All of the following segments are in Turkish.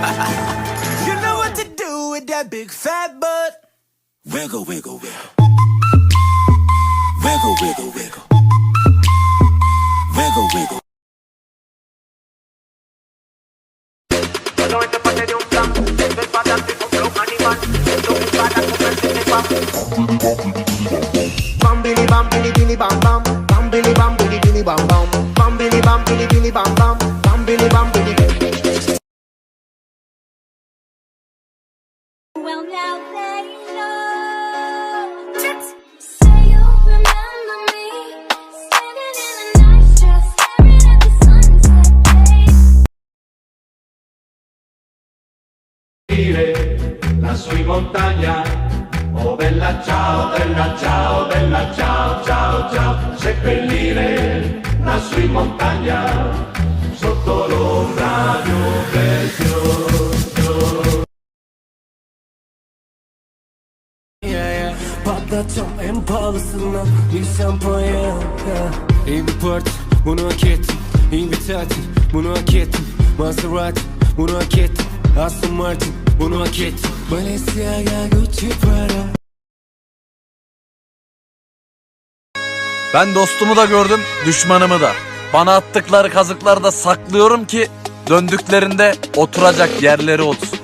you know what to do with that big fat butt. Wiggle, wiggle, wiggle. Wiggle, wiggle, wiggle. Wiggle, wiggle. Bam bini bam bini bini bam bam bam bini bam bini bini bam bam bam bini bam bini bini bam bam lassù in montagna. Oh bella ciao, bella ciao, bella ciao, ciao, ciao. Seppellire lassù in montagna, Patlatacağım en pahalısından bir şampanya ya. İyi bir parti bunu hak ettim İyi bir tatil bunu hak ettim Maserati bunu hak ettim Aston Martin bunu hak ettim Balenciaga Gucci Prada Ben dostumu da gördüm, düşmanımı da. Bana attıkları kazıkları da saklıyorum ki döndüklerinde oturacak yerleri olsun.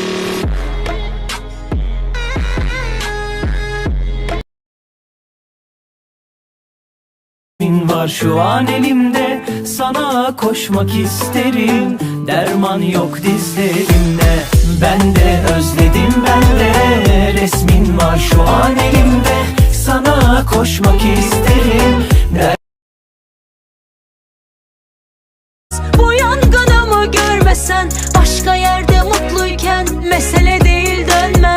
Resmin var şu an elimde Sana koşmak isterim. Derman yok dizlerimde Ben de özledim ben de Resmin var şu an elimde. Sana koşmak isterim. Der Bu yangınımı görmesen Başka yerde mutluyken Mesele değil dönmen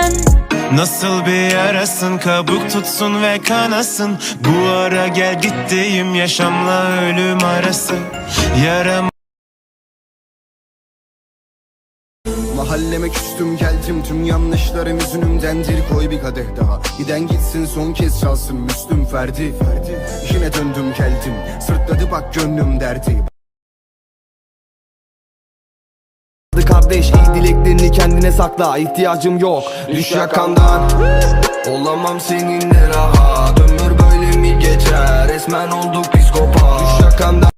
Nasıl bir yarasın kabuk tutsun ve kanasın. Bu ara gel gittiğim yaşamla ölüm arası. Yaram Mahalleme küstüm geldim. Tüm yanlışlarım yüzünümdendir. Koy bir kadeh daha. Giden gitsin son kez çalsın. Müslüm Ferdi Ferdi. Yine döndüm geldim. Sırtladı bak gönlüm derdi Kardeş iyi dileklerini kendine sakla. İhtiyacım yok Düş yakamdan. Olamam seninle rahat. Ömür böyle mi geçer? Resmen olduk psikopat. Düş yakamdan